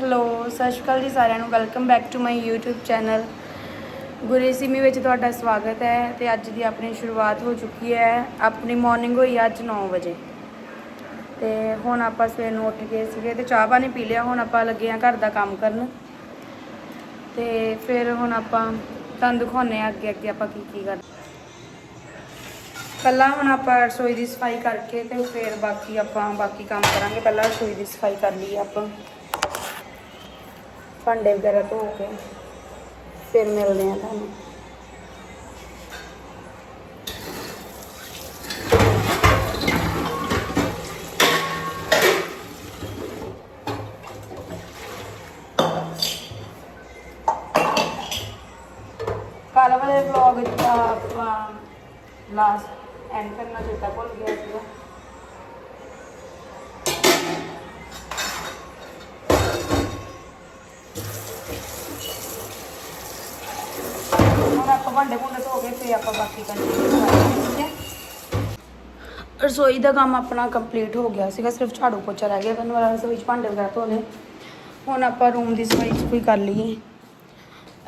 Hello, ਸਤਿ ਸ਼੍ਰੀ ਅਕਾਲ ਜੀ ਸਾਰਿਆਂ ਨੂੰ। Welcome back to my YouTube channel. Guri ਵਿੱਚ ਤੁਹਾਡਾ ਸਵਾਗਤ ਹੈ ਤੇ ਅੱਜ ਦੀ ਆਪਣੀ ਸ਼ੁਰੂਆਤ ਹੋ ਚੁੱਕੀ ਹੈ। ਆਪਣੀ ਮਾਰਨਿੰਗ ਹੋਈ ਅੱਜ 9 ਵਜੇ। ਤੇ ਹੁਣ ਆਪਾਂ ਸਵੇਰ ਨੂੰ ਉੱਠ ਗਏ ਸੀਗੇ ਤੇ ਚਾਹ ਪਾਣੀ ਪੀ ਲਿਆ, ਹੁਣ ਆਪਾਂ ਲੱਗੇ ਆ ਘਰ ਦਾ ਕੰਮ ਕਰਨ। ਤੇ ਫਿਰ ਹੁਣ ਆਪਾਂ ਤੁਹਾਨੂੰ ਦਿਖਾਉਂਦੇ ਆ ਅੱਗੇ ਅੱਗੇ ਆਪਾਂ ਕੀ ਕੀ ਕਰਦੇ ਪਹਿਲਾਂ ਹੁਣ ਆਪਾਂ ਰਸੋਈ ਦੀ ਸਫ਼ਾਈ ਕਰਕੇ ਤੇ ਫਿਰ ਬਾਕੀ ਆਪਾਂ ਬਾਕੀ ਕੰਮ ਕਰਾਂਗੇ। ਪਹਿਲਾਂ ਰਸੋਈ ਦੀ ਸਫ਼ਾਈ ਕਰ ਲਈਏ ਆਪਾਂ। ਭਾਂਡੇ ਵਗੈਰਾ ਧੋ ਕੇ ਫਿਰ ਮਿਲਦੇ ਆ ਤੁਹਾਨੂੰ। ਕੱਲ੍ਹ ਵਾਲੇ ਵਲੌਗ ਦਾ ਆਪਾਂ ਲਾਸਟ ਐਂਡ ਕਰਨਾ ਚੇਤਾ ਭੁੱਲ ਗਿਆ। ਭਾਂਡੇ ਭੁੰਡੇ ਧੋ ਕੇ ਫਿਰ ਆਪਾਂ ਬਾਕੀ ਕੰਟੀਨਿਊ ਠੀਕ ਹੈ? ਰਸੋਈ ਦਾ ਕੰਮ ਆਪਣਾ ਕੰਪਲੀਟ ਹੋ ਗਿਆ ਸੀਗਾ, ਸਿਰਫ ਝਾੜੂ ਪੋਚਾ ਰਹਿ ਗਿਆ ਕਰਨ ਵਾਲਾ ਰਸੋਈ 'ਚ ਭਾਂਡੇ ਵਗੈਰਾ ਧੋ ਲਏ ਹੁਣ ਆਪਾਂ ਰੂਮ ਦੀ ਸਫ਼ਾਈ ਕੋਈ ਕਰ ਲਈਏ।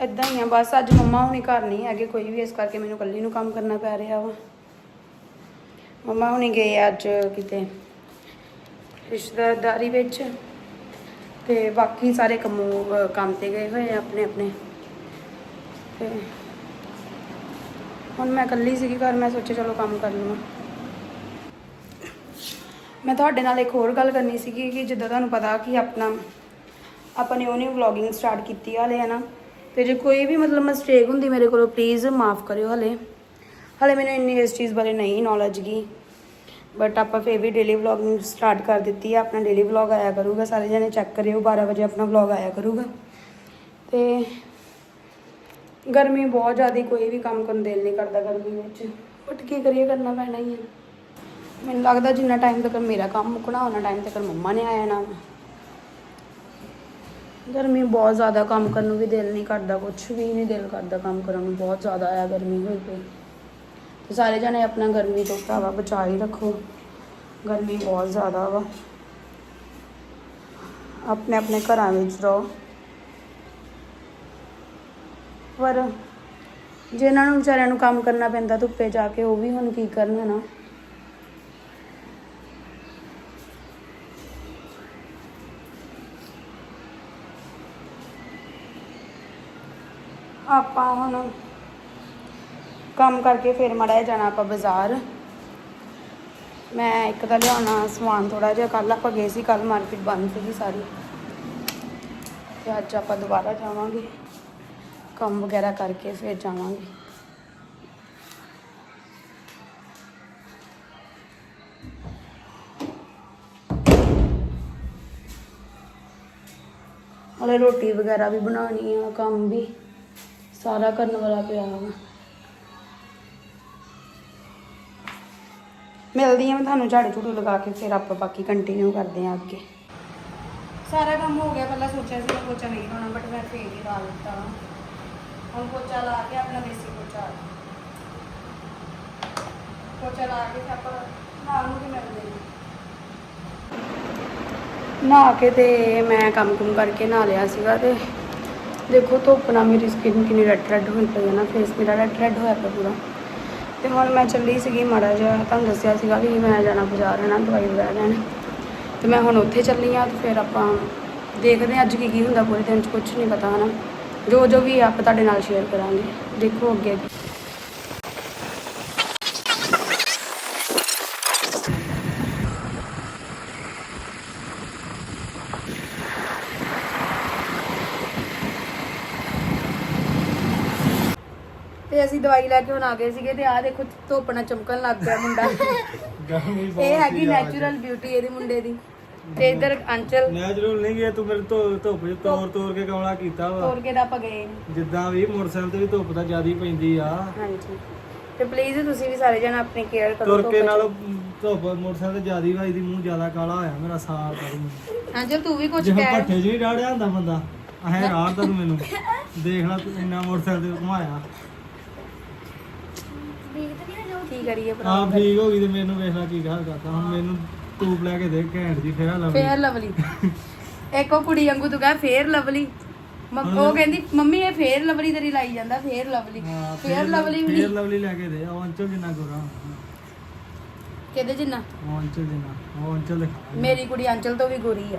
ਇਦਾਂ ਹੀ ਆ, ਬਸ ਅੱਜ ਮੰਮਾ ਹੁਣੇ ਘਰ ਨਹੀਂ ਹੈਗੇ, ਕੋਈ ਵੀ, ਇਸ ਕਰਕੇ ਮੈਨੂੰ ਇਕੱਲੀ ਨੂੰ ਕੰਮ ਕਰਨਾ ਪੈ ਰਿਹਾ ਵਾ। ਮੰਮਾ ਹੁਣੇ ਗਏ ਅੱਜ ਕਿਤੇ ਰਿਸ਼ਤੇਦਾਰੀ ਵਿੱਚ, ਤੇ ਬਾਕੀ ਸਾਰੇ ਕੰਮ ਕੰਮ ਤੇ ਗਏ ਹੋਏ ਆ ਆਪਣੇ ਆਪਣੇ ਤੇ ਹੁਣ ਮੈਂ ਇਕੱਲੀ ਸੀਗੀ ਘਰ, ਮੈਂ ਸੋਚਿਆ ਚਲੋ ਕੰਮ ਕਰ ਲਵਾਂ। ਮੈਂ ਤੁਹਾਡੇ ਨਾਲ ਇੱਕ ਹੋਰ ਗੱਲ ਕਰਨੀ ਸੀਗੀ ਕਿ ਜਿੱਦਾਂ ਤੁਹਾਨੂੰ ਪਤਾ ਕਿ ਆਪਣਾ, ਆਪਾਂ ਨੇ ਉਹਨੇ ਵਲੌਗਿੰਗ ਸਟਾਰਟ ਕੀਤੀ ਹਾਲੇ ਹੈ ਨਾ ਤੇ ਜੇ ਕੋਈ ਵੀ ਮਤਲਬ ਮਿਸਟੇਕ ਹੁੰਦੀ ਮੇਰੇ ਕੋਲੋਂ ਪਲੀਜ਼ ਮਾਫ ਕਰਿਓ ਹਲੇ। ਹਲੇ ਮੈਨੂੰ ਇੰਨੀ ਇਸ ਚੀਜ਼ ਬਾਰੇ ਨਹੀਂ ਨੌਲੇਜ ਗਈ ਬਟ ਆਪਾਂ ਫੇਰ ਵੀ ਡੇਲੀ ਵਲੌਗਿੰਗ ਸਟਾਰਟ ਕਰ ਦਿੱਤੀ ਹੈ ਆਪਣਾ ਡੇਲੀ ਵਲੌਗ ਆਇਆ ਕਰੂਗਾ, ਸਾਰੇ ਜਣੇ ਚੈੱਕ ਕਰਿਓ 12 ਵਜੇ ਆਪਣਾ ਵਲੌਗ ਆਇਆ ਕਰੂਗਾ। ਤੇ ਗਰਮੀ ਬਹੁਤ ਜ਼ਿਆਦਾ, ਕੋਈ ਵੀ ਕੰਮ ਕਰਨ ਦਿਲ ਨਹੀਂ ਕਰਦਾ ਗਰਮੀ ਵਿੱਚ। ਬਟ ਕੀ ਕਰੀਏ, ਕਰਨਾ ਪੈਣਾ ਹੀ ਹੈ। ਮੈਨੂੰ ਲੱਗਦਾ ਜਿੰਨਾ ਟਾਈਮ ਤੱਕ ਮੇਰਾ ਕੰਮ ਮੁੱਕਣਾ ਉਹਨਾਂ ਟਾਈਮ ਤੱਕ ਮੰਮਾ ਨੇ ਆਇਆ ਨਾ। ਗਰਮੀ ਬਹੁਤ ਜ਼ਿਆਦਾ, ਕੰਮ ਕਰਨ ਨੂੰ ਵੀ ਦਿਲ ਨਹੀਂ ਕਰਦਾ ਕੁਝ ਵੀ ਨਹੀਂ ਦਿਲ ਕਰਦਾ ਕੰਮ ਕਰਨ ਨੂੰ। ਬਹੁਤ ਜ਼ਿਆਦਾ ਆ ਗਰਮੀ ਹੋਈ ਪਈ। ਤੇ ਸਾਰੇ ਜਣੇ ਆਪਣਾ ਗਰਮੀ ਤੋਂ ਭਰਾਵਾ ਬਚਾ ਹੀ ਰੱਖੋ। ਗਰਮੀ ਬਹੁਤ ਜ਼ਿਆਦਾ ਵਾ। ਆਪਣੇ ਆਪਣੇ ਘਰਾਂ ਵਿੱਚ ਰਹੋ। ਪਰ ਜਿਨ੍ਹਾਂ ਨੂੰ ਵਿਚਾਰਿਆਂ ਨੂੰ ਕੰਮ ਕਰਨਾ ਪੈਂਦਾ ਧੁੱਪੇ ਜਾ ਕੇ, ਉਹ ਵੀ ਹੁਣ ਕੀ ਕਰਨ ਨਾ? ਆਪਾਂ ਹੁਣ ਕੰਮ ਕਰਕੇ ਫਿਰ ਮੜਾ ਜਾਣਾ ਆਪਾਂ ਬਾਜ਼ਾਰ। ਮੈਂ ਇੱਕ ਤਾਂ ਲਿਆਉਣਾ ਸਮਾਨ ਥੋੜਾ ਜਿਹਾ ਕੱਲ ਆਪਾਂ ਗਏ ਸੀ ਕੱਲ ਮਾਰਕੀਟ ਬੰਦ ਸੀਗੀ ਸਾਰੀ। ਤੇ ਅੱਜ ਆਪਾਂ ਦੁਬਾਰਾ ਜਾਵਾਂਗੇ। ਕੰਮ ਵਗੈਰਾ ਕਰਕੇ ਫਿਰ ਜਾਵਾਂਗੇ। ਹਲੇ ਰੋਟੀ ਵਗੈਰਾ ਵੀ ਬਣਾਉਣੀ ਆ, ਕੰਮ ਵੀ। ਸਾਰਾ ਕਰਨ ਵਾਲਾ ਪਿਆ ਵਾ। ਮਿਲਦੀ ਆ ਮੈਂ ਤੁਹਾਨੂੰ ਝਾੜੂ ਝੂੜੂ ਲਗਾ ਕੇ, ਫਿਰ ਆਪਾਂ ਬਾਕੀ ਕੰਟੀਨਿਊ ਕਰਦੇ ਆ ਅੱਗੇ। ਸਾਰਾ ਕੰਮ ਹੋ ਗਿਆ, ਪਹਿਲਾਂ ਸੋਚਿਆ ਸੀ ਮੈਂ ਪੋਚਾ ਨਹੀਂ ਲਾਉਣਾ ਬਟ ਮੈਂ ਫੇਰ ਹੀ ਲਾ ਲਿੱਤਾ ਹੁਣ ਪੋਚਾ ਲਾ ਕੇ ਆਪਣਾ ਦੇਸੀ ਪੋਚਾ ਪੋਚਾ ਲਾ ਕੇ ਫਿਰ ਆਪਾਂ ਨਾਲ ਨੂੰ ਵੀ ਮਿਲਦੇ ਹਾਂ ਨਹਾ ਕੇ ਤੇ ਮੈਂ ਕੰਮ ਕੁਮ ਕਰਕੇ ਨਹਾ ਲਿਆ ਸੀਗਾ ਤੇ ਦੇਖੋ ਧੁੱਪ ਨਾਲ ਮੇਰੀ ਸਕਿਨ ਕਿੰਨੀ ਰੈੱਡ ਰੈੱਡ ਹੋਈ ਪਈ ਹੈ ਨਾ ਫੇਸ ਮੇਰਾ ਰੈੱਡ ਰੈੱਡ ਹੋਇਆ ਪਿਆ ਪੂਰਾ। ਤੇ ਹੁਣ ਮੈਂ ਚੱਲੀ ਸੀਗੀ ਮਾੜਾ ਜਿਹਾ, ਤੁਹਾਨੂੰ ਦੱਸਿਆ ਸੀਗਾ ਵੀ ਮੈਂ ਜਾਣਾ ਬਾਜ਼ਾਰ ਹੈ ਨਾ, ਦਵਾਈ ਵਗੈਰਾ ਲੈਣ। ਤੇ ਮੈਂ ਹੁਣ ਉੱਥੇ ਚੱਲੀ ਆ ਤੇ ਫਿਰ ਆਪਾਂ ਦੇਖਦੇ ਹਾਂ ਅੱਜ ਕੀ ਕੀ ਹੁੰਦਾ, ਪੂਰੇ ਦਿਨ ਚ ਕੁਝ ਨਹੀਂ ਪਤਾ, ਹਨਾ। ਜੋ ਜੋ ਵੀ ਆਪਾਂ ਤੁਹਾਡੇ ਨਾਲ ਸ਼ੇਅਰ ਕਰਾਂਗੇ ਦੇਖੋ ਅੱਗੇ ਤੇ ਅਸੀਂ ਦਵਾਈ ਲੈ ਕੇ ਹੁਣ ਆ ਗਏ ਸੀਗੇ ਤੇ ਆਹ ਦੇਖੋ ਧੁੱਪ ਨਾਲ ਚਮਕਣ ਲੱਗ ਪਿਆ ਮੁੰਡਾ। ਇਹ ਹੈਗੀ ਨੈਚੁਰਲ ਬਿਊਟੀ ਇਹਦੇ ਮੁੰਡੇ ਦੀ। ਤੇ ਇਧਰ ਅੰਚਲ ਨੈਚੁਰਲ ਨਹੀਂ ਗਿਆ ਤੂੰ ਮੇਰੇ ਤੋਂ ਧੁੱਪ 'ਚ ਤੋਰ ਤੋਰ ਕੇ ਕਮਲਾ ਕੀਤਾ ਵਾ। ਤੋਰ ਕੇ ਤਾਂ ਆਪਾਂ ਗਏ ਨੀ। ਜਿੱਦਾਂ ਵੀ ਮੋਟਰਸਾਈਕਲ ਤੇ ਵੀ ਧੁੱਪ ਤਾਂ ਜ਼ਿਆਦਾ ਹੀ ਪੈਂਦੀ ਆ। ਹਾਂਜੀ। ਤੇ ਪਲੀਜ਼ ਤੁਸੀਂ ਵੀ ਸਾਰੇ ਜਣ ਆਪਣੀ ਕੇਅਰ ਕਰੋ ਤੁਰ ਧੁੱਪ ਕੇ ਚ। ਨਾਲ ਧੁੱਪ ਮੋਟਰਸਾਈਕਲ ਤੇ ਜ਼ਿਆਦਾ ਹੀ ਵੱਜਦੀ ਮੂੰਹ ਜ਼ਿਆਦਾ ਕਾਲਾ ਹੋਇਆ ਮੇਰਾ ਸਾਰ ਕਰ ਅੰਚਲ ਤੂੰ ਵੀ ਕੁਝ ਜਿਵੇਂ ਕਹਿ ਭੱਠੇ 'ਚ ਵੀ ਡਾੜਿਆ ਹੁੰਦਾ ਬੰਦਾ ਅਹੇ ਰਾਤ ਤੂੰ ਮੈਨੂੰ। ਦੇਖ ਲੈ ਤੂੰ ਇੰਨਾ ਮੋਟਰਸਾਈਕਲ ਤੇ ਘੁਮਾਇਆ। ਕੀ ਕਰੀਏ ਭਰਾ? ਆਪ ਠੀਕ ਹੋ ਗਈ ਤੇ ਮੈਨੂੰ ਵੇਖ ਲੈ ਕੀ ਗੱਲ ਕਰਦਾ। ਹੁਣ ਮੈਨੂੰ ਟੂਬ ਲੈ ਕੇ ਦੇ ਘੈਂਟ ਜੀ ਫੇਰ ਲਾ ਫੇਰ ਲਵਲੀ। ਇੱਕ ਉਹ ਕੁੜੀ ਵਾਂਗੂ ਤੂੰ ਕਹਿ ਫੇਰ ਲਵਲੀ। ਮ- ਉਹ ਕਹਿੰਦੀ ਮੰਮੀ ਇਹ ਫੇਰ ਲਵਲੀ ਤੇਰੀ ਲਾਈ ਜਾਂਦਾ ਫੇਰ ਲਵਲੀ। ਹਾਂ, ਫੇਰ ਲਵਲੀ ਵੀ ਫੇਰ ਨਹੀਂ। ਲਵਲੀ ਲੈ ਕੇ ਦੇ। ਉਹ ਅੰਚਲ ਜਿੰਨਾ ਗੋਰਾ ਕਿਹਦੇ ਜਿੰਨਾ? ਉਹ ਅੰਚਲ ਜਿੰਨਾ। ਉਹ ਅੰਚਲ ਦਿਖਾ ਮੇਰੀ ਕੁੜੀ ਅੰਚਲ ਤੋਂ ਵੀ ਗੋਰੀ ਆ।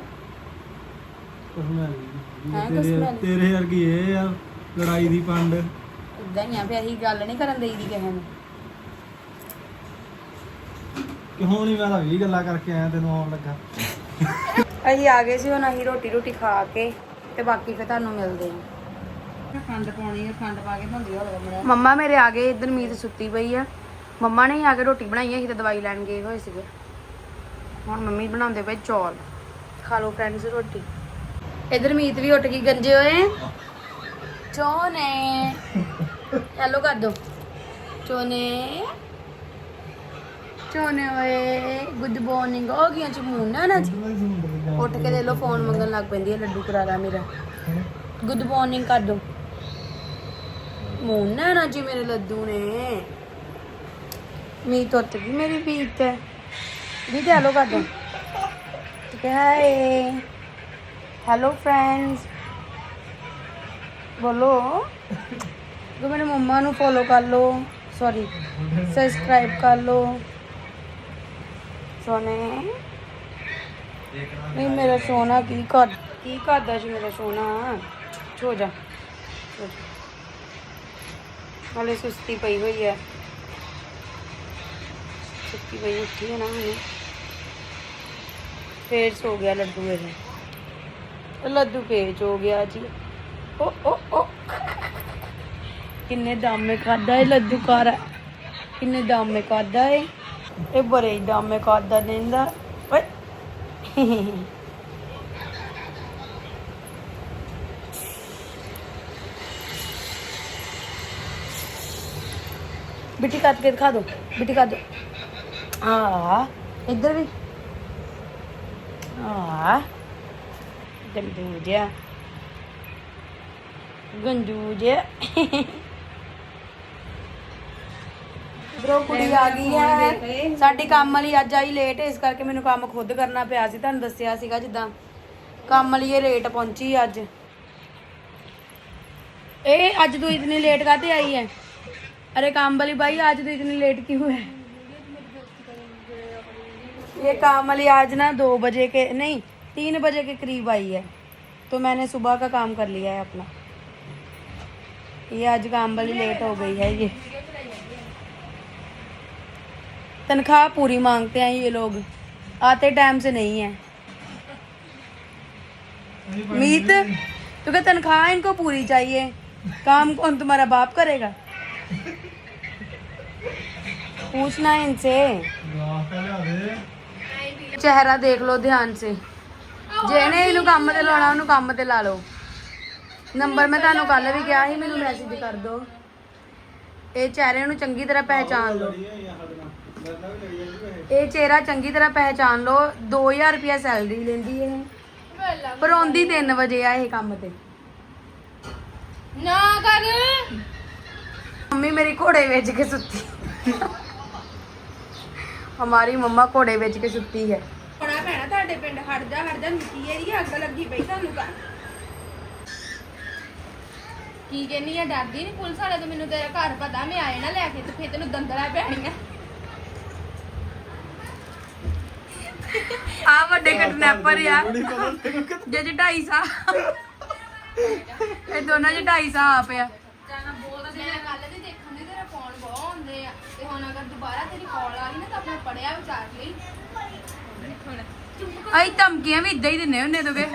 ਤੇਰੇ ਵਰਗੀ ਇਹ ਆ ਲੜਾਈ ਦੀ ਪੰਡ। ਇਦਾਂ ਹੀ ਆ ਫੇ ਅਸੀਂ ਗੱਲ ਨਹੀਂ ਕਰਨ ਦੇਈਦੀ ਕਿਸੇ ਨੂੰ। ਕਿ ਹੁਣ ਹੀ ਮੈਂ ਤਾਂ 20 ਗੱਲਾਂ ਕਰਕੇ ਆਇਆ ਤੈਨੂੰ ਆਉਣ ਲੱਗਾ। ਅਸੀਂ ਆ ਗਏ ਸੀ ਹੁਣ ਅਸੀਂ ਰੋਟੀ ਰੋਟੀ ਖਾ ਕੇ ਤੇ ਬਾਕੀ ਫੇ ਤੁਹਾਨੂੰ ਮਿਲਦੇ ਹਾਂ। ਖੰਡ ਪਾਉਣੀ ਹੈ ਖੰਡ ਪਾ ਕੇ ਹੁੰਦੀ ਹੋਵੇ ਮੰਮਾ ਮੇਰੇ ਆ ਗਏ ਇਧਰ ਮੀਤ ਸੁੱਤੀ ਪਈ ਆ। ਮੰਮਾ ਨੇ ਹੀ ਆ ਕੇ ਰੋਟੀ ਬਣਾਈ ਹੈ ਅਸੀਂ ਤਾਂ ਦਵਾਈ ਲੈਣ ਗਏ ਹੋਏ ਸੀਗੇ। ਹੁਣ ਮੰਮੀ ਬਣਾਉਂਦੇ ਪਏ ਚੌਲ। ਖਾ ਲਓ ਫਰੈਂਡਸ ਰੋਟੀ। ਇਧਰ ਮੀਤ ਵੀ ਉੱਠ ਗਈ ਗੰਜੇ ਹੋਏ। ਚੋਨੇ। ਹੈਲੋ ਕਰ ਦੋ। ਚੋਨੇ। ਚੋਨੇ ਓਏ ਗੁੱਡ ਮਾਰਨਿੰਗ ਹੋ ਗਈਆਂ ਚਮੂਨਾ ਨਾ ਜੀ ਉੱਠ ਕੇ ਦੇ ਲੋ ਫੋਨ ਮੰਗਣ ਲੱਗ ਪੈਂਦੀ ਹੈ ਲੱਡੂ ਕਰਾਰਾ ਮੇਰਾ। ਗੁੱਡ ਮਾਰਨਿੰਗ ਕਰ ਦੋ। ਮੋਨਾ ਨਾ ਜੀ ਮੇਰੇ ਲੱਡੂ ਨੇ। ਮੀ ਟੁੱਟ ਗਈ ਮੇਰੀ ਪੀਤ ਵੀ ਤੇ ਹੈਲੋ ਕਰ ਦੋ। ਠੀਕ ਹੈ, ਹਾਏ। ਹੈਲੋ ਫਰੈਂਡਸ ਬੋਲੋ। ਤੂੰ ਮੇਰੇ ਮੰਮਾ ਨੂੰ ਫੋਲੋ ਕਰ ਲੋ ਸੌਰੀ ਸਬਸਕ੍ਰਾਈਬ ਕਰ ਲੋ ਸੋਨੇ ਨਹੀਂ ਮੇਰਾ ਸੋਨਾ ਕੀ ਕਰ ਕੀ ਕਰਦਾ ਸੀ ਮੇਰਾ ਸੋਨਾ ਛੋ ਜਾ ਛੋ ਜਾ। ਹਾਲੇ ਸੁਸਤੀ ਪਈ ਹੋਈ ਹੈ ਸੁਸਤੀ ਪਈ ਉੱਠੀ ਹੈ ਨਾ ਹੁਣ ਫੇਰ ਸੋ ਗਿਆ ਲੱਡੂ ਇਹ ਉਹ ਲੱਡੂ ਪੇਚ ਹੋ ਗਿਆ ਜੀ ਓ ਓ ਓ ਕਿੰਨੇ ਦਾਮੇ ਖਾਦਾ ਇਹ ਲੱਡੂ ਕਰ ਕਿੰਨੇ ਦਾਮੇ ਖਾਦਾ ਇਹ ਇਹ ਬੜੇ ਹੀ ਦਾਮੇ ਖਾਦਾ ਦਿੰਦਾ ਓਏ। ਬਿੱਟੀ ਕੱਟ ਕੇ ਦਿਖਾ ਦੋ, ਬਿੱਟੀ ਕੱਟ ਦੋ। ਆ ਇੱਧਰ ਵੀ। ਆ। ਗੰਦੂ ਜਿਹਾ ਗੰਜੂ ਜਿਹਾ ਬਰੋ ਕੁੜੀ ਆ ਗਈ ਹੈ ਸਾਡੀ ਕੰਮ ਵਾਲੀ ਅੱਜ ਆਈ ਲੇਟ ਇਸ ਕਰਕੇ ਮੈਨੂੰ ਕੰਮ ਖੁਦ ਕਰਨਾ ਪਿਆ ਸੀ ਤੁਹਾਨੂੰ ਦੱਸਿਆ ਸੀਗਾ ਜਿੱਦਾਂ ਕੰਮ ਵਾਲੀ ਇਹ ਲੇਟ ਪਹੁੰਚੀ ਅੱਜ ਇਹ ਅੱਜ ਤੂੰ ਇਤਨੀ ਲੇਟ ਕਾਤੇ आई है अरे काम वाली भाई आज तो इतनी लेट क्यों है ये काम वाली आज ना दो बजे के नहीं तीन बजे के करीब आई है तो मैंने सुबह का काम कर लिया है अपना ये आज काम वाली लेट हो गई है ये तनख्वाह पूरी मांगते हैं ये लोग आते टाइम से नहीं है मीत क्योंकि तनख्वाह इनको पूरी चाहिए काम कौन तुम्हारा बाप करेगा पूछना है इनसे ਗਲਾਸ ਤਾਂ ਲਿਆ ਦੇ ਚਿਹਰਾ ਦੇਖ ਲਓ ਧਿਆਨ ਸੇ ਜਿਹਨੇ ਇਹਨੂੰ ਕੰਮ ਤੇ ਲਾਉਣਾ ਉਹਨੂੰ ਕੰਮ ਤੇ ਲਾ ਲਓ ਨੰਬਰ ਮੈਂ ਤੁਹਾਨੂੰ ਕੱਲ ਵੀ ਕਿਹਾ ਸੀ ਮੈਨੂੰ ਮੈਸੇਜ ਕਰ ਦਿਓ ਇਹ ਚਿਹਰੇ ਨੂੰ ਚੰਗੀ ਤਰ੍ਹਾਂ ਪਹਿਚਾਨ ਲਓ ਇਹ ਚਿਹਰਾ ਚੰਗੀ ਤਰ੍ਹਾਂ ਪਹਿਚਾਨ ਲਓ 2000 ਰੁਪਿਆ ਸੈਲਰੀ ਲੈਂਦੀ ਇਹ। ਪਰ ਆਉਂਦੀ 3 ਵਜੇ ਆ ਇਹ ਕੰਮ ਤੇ। ਨਾ ਕਰ। ਮੰਮੀ ਮੇਰੀ ਘੋੜੇ ਵੇਚ ਕੇ ਸੁੱਤੀ। ਹਮਾਰੀ ਮੰਮਾ ਘੋੜੇ ਵੇਚ ਕੇ ਸੁੱਤੀ ਹੈ। ਬੜਾ ਭੈਣਾ ਤੁਹਾਡੇ ਪਿੰਡ ਹਟ ਜਾ ਹਟ ਜਾ ਨਿੱਕੀ ਇਹਦੀ ਅੱਗ ਲੱਗੀ ਪਈ ਤੁਹਾਨੂੰ ਕਰ ਕੀ ਕਹਿੰਨੀ ਆ ਡਰਦੀ ਨਹੀਂ ਪੁਲਿਸ ਵਾਲੇ ਤੋਂ ਮੈਨੂੰ ਤੇਰਾ ਘਰ ਪਤਾ ਮੈਂ ਆਏ ਨਾ ਲੈ ਕੇ ਤੇ ਫੇਰ ਤੈਨੂੰ ਦੰਦਲਾ ਪੈਣੀਆਂ। ਆ ਵੱਡੇ ਕਟਨੈਪਰ ਆ। ਜੇ ਜੇ 2.5 ਸਾ। ਇਹ ਦੋਨਾਂ ਜੇ 2.5 ਸਾ ਆਪ ਆ। ਜਾਣਾ ਬਹੁਤ ਜਿਹੜਾ ਕੱਲ ਦੇ ਦੇਖਣ ਦੇ ਤੇਰਾ ਫੋਨ ਬਹੁਤ ਆਉਂਦੇ ਆ। ਤੇ ਹੁਣ ਅਗਰ ਦੁਬਾਰਾ ਤੇਰੀ ਕਾਲ ਆ ਗਈ ਨਾ ਤਾਂ ਆਪਣਾ ਪੜਿਆ ਵਿਚਾਰ ਲਈ। ਅਈ ਧਮਕੀਆਂ ਵੀ ਇਦਾਂ ਹੀ ਦਿੰਨੇ ਹੁੰਨੇ ਤੋਗੇ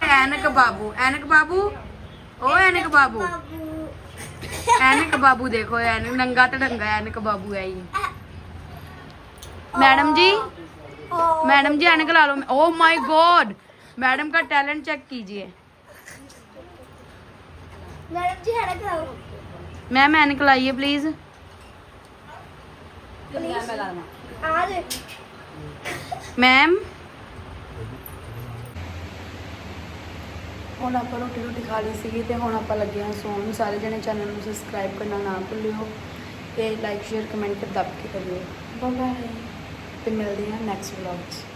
ਐਨਕ ਬਾਬੂ ਐਨਕ ਬਾਬੂ ਉਹ ਐਨਕ ਬਾਬੂ। ਐਨਕ ਬਾਬੂ ਦੇਖੋ ਐਨਕ ਨੰਗਾ ਡੰਗਾ ਐਨਕ ਬਾਬੂ ਆਈ ਮੈਡਮ ਜੀ मैडम जी एनक ला लो ओ माय गॉड मैडम का टैलेंट चेक कीजिए मैडम जी है ना मैम एनक लाइए प्लीज आज ਮੈਮ ਹੁਣ ਆਪਾਂ ਰੋਟੀ ਰੋਟੀ ਖਾ ਲਈ ਸੀਗੀ ਤੇ ਹੁਣ ਆਪਾਂ ਲੱਗੇ ਹਾਂ ਸੌਣ ਸਾਰੇ ਜਣੇ ਚੈਨਲ ਨੂੰ ਸਬਸਕ੍ਰਾਈਬ ਕਰਨਾ ਨਾ ਭੁੱਲਿਓ ਤੇ ਲਾਈਕ ਸ਼ੇਅਰ ਕਮੈਂਟ ਦੱਬ ਕੇ ਕਰਿਓ ਬਾਏ ਬਾਏ ਤੇ ਮਿਲਦੇ ਹਾਂ ਨੈਕਸਟ ਵਲੌਗ 'ਚ